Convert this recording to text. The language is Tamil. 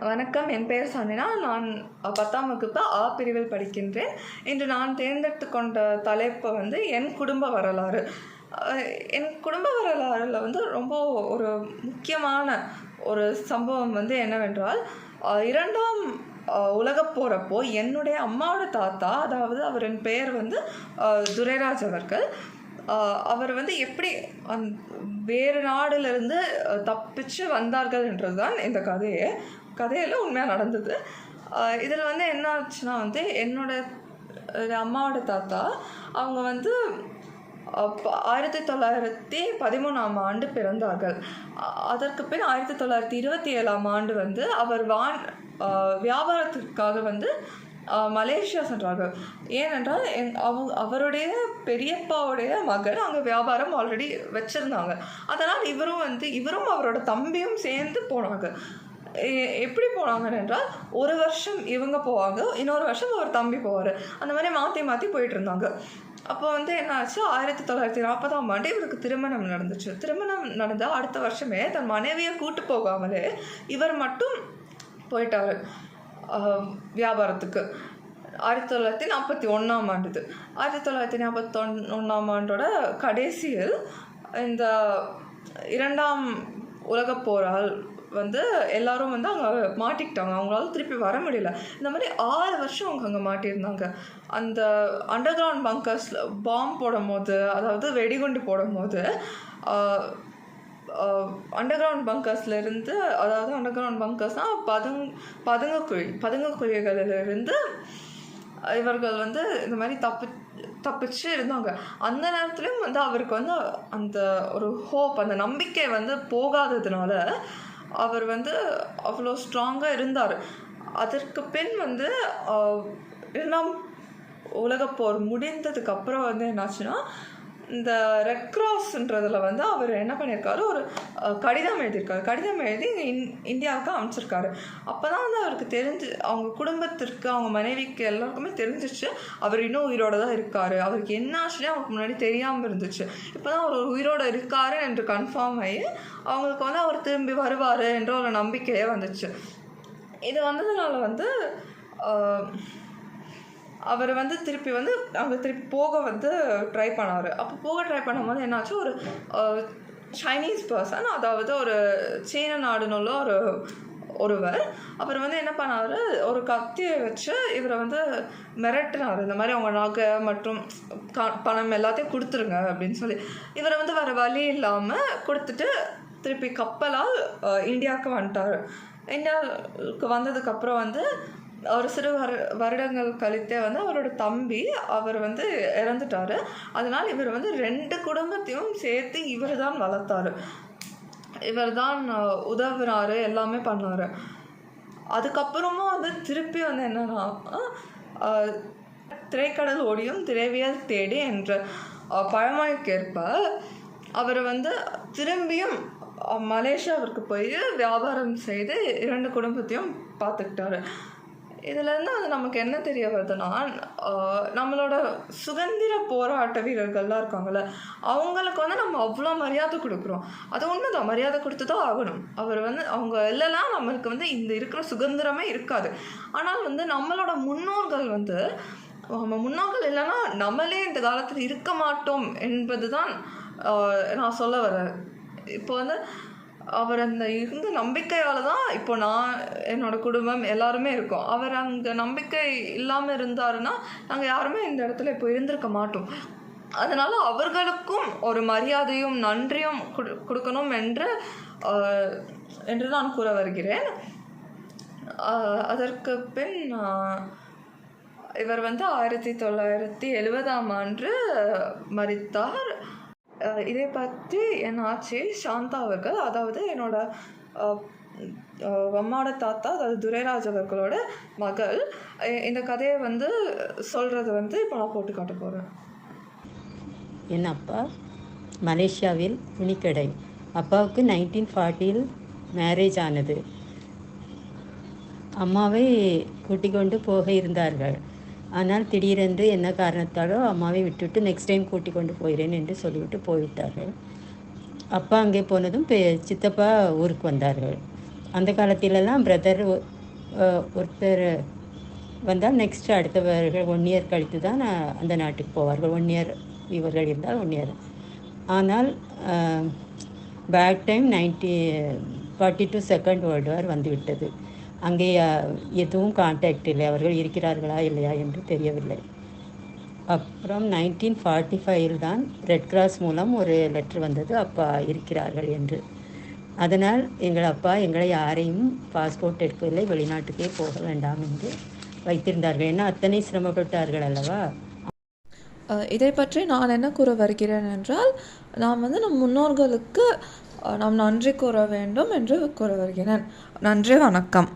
வணக்கம் என் பெயர் சாந்தினா நான் பத்தாம் வகுப்பு ஆ பிரிவில் படிக்கின்றேன். இன்று நான் தேர்ந்தெடுத்து கொண்ட தலைப்பு வந்து என் குடும்ப வரலாறு. என் குடும்ப வரலாறில் வந்து ரொம்ப ஒரு முக்கியமான ஒரு சம்பவம் வந்து என்னவென்றால் இரண்டாம் அஹ் உலகப் போகிறப்போ என்னுடைய அம்மாவோட தாத்தா அதாவது அவரின் பெயர் வந்து துரைராஜ் அவர்கள் அவர் வந்து எப்படி அந் வேறு நாடுலேருந்து தப்பிச்சு வந்தார்கள்ன்றது தான் இந்த கதையே. கதையில் உண்மையாக நடந்தது. இதில் வந்து என்ன ஆச்சுன்னா வந்து என்னோட அம்மாவோட தாத்தா அவங்க வந்து ஆயிரத்தி தொள்ளாயிரத்தி பதிமூணாம் ஆண்டு பிறந்தார்கள். அதற்கு பின் ஆயிரத்தி தொள்ளாயிரத்தி இருபத்தி ஏழாம் ஆண்டு வந்து அவர் வான் வியாபாரத்திற்காக வந்து மலேசியா சென்றார்கள். ஏனென்றால் என் அவங்க அவருடைய பெரியப்பாவுடைய மகன் அங்கே வியாபாரம் ஆல்ரெடி வச்சுருந்தாங்க. அதனால் இவரும் வந்து இவரும் அவரோட தம்பியும் சேர்ந்து போனாங்க. எப்படி போனாங்க என்றால் ஒரு வருஷம் இவங்க போவாங்க இன்னொரு வருஷம் அவர் தம்பி போவார். அந்த மாதிரி மாற்றி மாற்றி போயிட்டு இருந்தாங்க அப்போ வந்து என்ன ஆச்சு? ஆயிரத்தி தொள்ளாயிரத்தி நாற்பதாம் ஆண்டு இவருக்கு திருமணம் நடந்துச்சு. திருமணம் நடந்த அடுத்த வருஷமே தன் மனைவியை கூட்டு போகாமலே இவர் மட்டும் போயிட்டார் வியாபாரத்துக்கு. ஆயிரத்தி தொள்ளாயிரத்தி நாற்பத்தி ஒன்றாம் ஆண்டுது. ஆயிரத்தி தொள்ளாயிரத்தி நாற்பத்தி ஒன் ஒன்றாம் ஆண்டோட கடைசியில் இந்த இரண்டாம் உலகப் போரால் வந்து எல்லாரும் வந்து அங்கே மாட்டிக்கிட்டாங்க. அவங்களால திருப்பி வர முடியல. இந்த மாதிரி ஆறு வருஷம் அவங்க அங்கே மாட்டியிருந்தாங்க. அந்த அண்டர் கிரவுண்ட் பங்கர்ஸில் பாம்பு போடும் போது அதாவது வெடிகுண்டு போடும் போது அண்டர் கிரவுண்ட் பங்கர்ஸ்லேருந்து அதாவது அண்டர் கிரவுண்ட் பங்கர்ஸ்னால் பதுங் பதுங்கக்குழி பதுங்கக்குழிகளிலிருந்து இவர்கள் வந்து இந்த மாதிரி தப்பு தப்பிச்சு இருந்தாங்க. அந்த நேரத்துலையும் வந்து அவருக்கு வந்து அந்த ஒரு ஹோப் அந்த நம்பிக்கை வந்து போகாததுனால அவர் வந்து அவ்வளோ ஸ்ட்ராங்காக இருந்தார். அதற்கு பின் வந்து ஆஹ், இரண்டாம் உலகப்போர் முடிந்ததுக்கு அப்புறம் வந்து என்னாச்சுன்னா இந்த ரெட் கிராஸ்ன்றதில் வந்து அவர் என்ன பண்ணியிருக்காரு ஒரு கடிதம் எழுதியிருக்காரு. கடிதம் எழுதி இந் இந்தியாவுக்கு அனுப்பிச்சிருக்காரு. அப்போ தான் வந்து அவருக்கு தெரிஞ்சு அவங்க குடும்பத்திற்கு அவங்க மனைவிக்கு எல்லாருக்குமே தெரிஞ்சிச்சு அவர் இன்னும் உயிரோடு தான் இருக்கார். அவருக்கு என்ன ஆச்சுனே அவருக்கு முன்னாடி தெரியாமல் இருந்துச்சு. இப்போ தான் அவர் உயிரோடு இருக்காரு என்று கன்ஃபார்ம் ஆகி அவங்களுக்கு வந்து அவர் திரும்பி வருவார் என்ற ஒரு நம்பிக்கையே வந்துச்சு. இது வந்ததுனால வந்து அவர் வந்து திருப்பி வந்து அங்கே திருப்பி போக வந்து ட்ரை பண்ணார். அப்போ போக ட்ரை பண்ணும்போது என்னாச்சு? ஒரு சைனீஸ் பர்சன் அதாவது ஒரு சீன நாடுனுள்ள ஒரு ஒருவர். அப்புறம் வந்து என்ன பண்ணாரு? ஒரு கத்தியை வச்சு இவரை வந்து மிரட்டினார். இந்த மாதிரி அவங்க நகை மற்றும் க- பணம் எல்லாத்தையும் கொடுத்துருங்க அப்படின்னு சொல்லி. இவரை வந்து வேறு வழி இல்லாமல் கொடுத்துட்டு திருப்பி கப்பலால் இந்தியாவுக்கு வந்துட்டார். இந்தியாவுக்கு வந்ததுக்கப்புறம் வந்து ஒரு சிறு வரு வருடங்கள் கழித்தே வந்து அவரோட தம்பி அவர் வந்து இறந்துட்டார். அதனால் இவர் வந்து ரெண்டு குடும்பத்தையும் சேர்த்து இவர் தான் வளர்த்தாரு. இவர் தான் உதவுனாரு எல்லாமே பண்ணார் அதுக்கப்புறமும் வந்து திருப்பி வந்து என்னன்னா திரைக்கடல் ஓடியும் திரைவியல் தேடி என்ற பழமொழிக்கேற்ப அவர் வந்து திரும்பியும் மலேசியாவிற்கு போய் வியாபாரம் செய்து இரண்டு குடும்பத்தையும் பார்த்துக்கிட்டாரு. இதுலேருந்து அது நமக்கு என்ன தெரிய வருதுன்னா நம்மளோட சுதந்திர போராட்ட வீரர்கள்லாம் இருக்காங்கல்ல அவங்களுக்கு வந்து நம்ம அவ்வளோ மரியாதை கொடுக்குறோம். அது உண்மைதான் மரியாதை கொடுத்து தான் ஆகணும். அவர் வந்து அவங்க இல்லைலாம் நம்மளுக்கு வந்து இந்த இருக்கிற சுதந்திரமே இருக்காது. ஆனால் வந்து நம்மளோட முன்னோர்கள் வந்து நம்ம முன்னோர்கள் இல்லைன்னா நம்மளே இந்த காலத்தில் இருக்க மாட்டோம் என்பது தான் நான் சொல்ல வரேன் இப்போ வந்து அவர் அந்த இருந்த நம்பிக்கையால் தான் இப்போ நான் என்னோட குடும்பம் எல்லாருமே இருக்கோம். அவர் அந்த நம்பிக்கை இல்லாமல் இருந்தாருன்னா நாங்கள் யாருமே இந்த இடத்துல இப்போ இருந்திருக்க மாட்டோம். அதனால் அவர்களுக்கும் ஒரு மரியாதையும் நன்றியும் கொடு கொடுக்கணும் என்று என்று நான் கூற வருகிறேன். அதற்கு பின் இவர் வந்து ஆயிரத்தி தொள்ளாயிரத்தி எழுபதாம் ஆண்டு மரித்தார். இதை பற்றி என் ஆட்சி சாந்தா அவர்கள் அதாவது என்னோட அம்மாவோட தாத்தா அதாவது துரைராஜ் அவர்களோட மகள் இந்த கதையை வந்து சொல்கிறது வந்து இப்போ நான் போட்டு காட்ட போகிறேன் என் அப்பா மலேசியாவில் துணிக்கடை. அப்பாவுக்கு நைன்டீன் ஃபார்ட்டியில் மேரேஜ் ஆனது. அம்மாவை கூட்டிக் கொண்டு போக இருந்தார்கள். ஆனால் திடீரென்று என்ன காரணத்தாலோ அம்மாவை விட்டுவிட்டு நெக்ஸ்ட் டைம் கூட்டிக் கொண்டு போகிறேன் என்று சொல்லிவிட்டு போய்விட்டார்கள். அப்பா அங்கே போனதும் பெ சித்தப்பா ஊருக்கு வந்தார்கள். அந்த காலத்திலெல்லாம் பிரதர் ஒருத்தர் வந்தால் நெக்ஸ்ட் அடுத்தவர்கள் ஒன் இயர் கழித்து தான் அந்த நாட்டுக்கு போவார்கள். ஒன் இயர் இவர்கள் இருந்தால் ஒன் இயர் ஆனால் back time ninety forty two second world war வந்துவிட்டது. அங்கே எதுவும் கான்டாக்ட் இல்லை. அவர்கள் இருக்கிறார்களா இல்லையா என்று தெரியவில்லை. அப்புறம் நைன்டீன் ஃபார்ட்டி ஃபைவ் தான் ரெட் கிராஸ் மூலம் ஒரு லெட்ரு வந்தது. அப்பா இருக்கிறார்கள் என்று. அதனால் எங்கள் அப்பா எங்களை யாரையும் பாஸ்போர்ட் எடுக்கவில்லை. வெளிநாட்டுக்கே போக வேண்டாம் என்று வைத்திருந்தார்கள். ஏன்னா அத்தனை சிரமப்பட்டார்கள் அல்லவா? இதை பற்றி நான் என்ன கூற வருகிறேன் என்றால் நாம் வந்து நம் முன்னோர்களுக்கு நாம் நன்றி கூற வேண்டும் என்று கூற வருகிறேன். நன்றி வணக்கம்.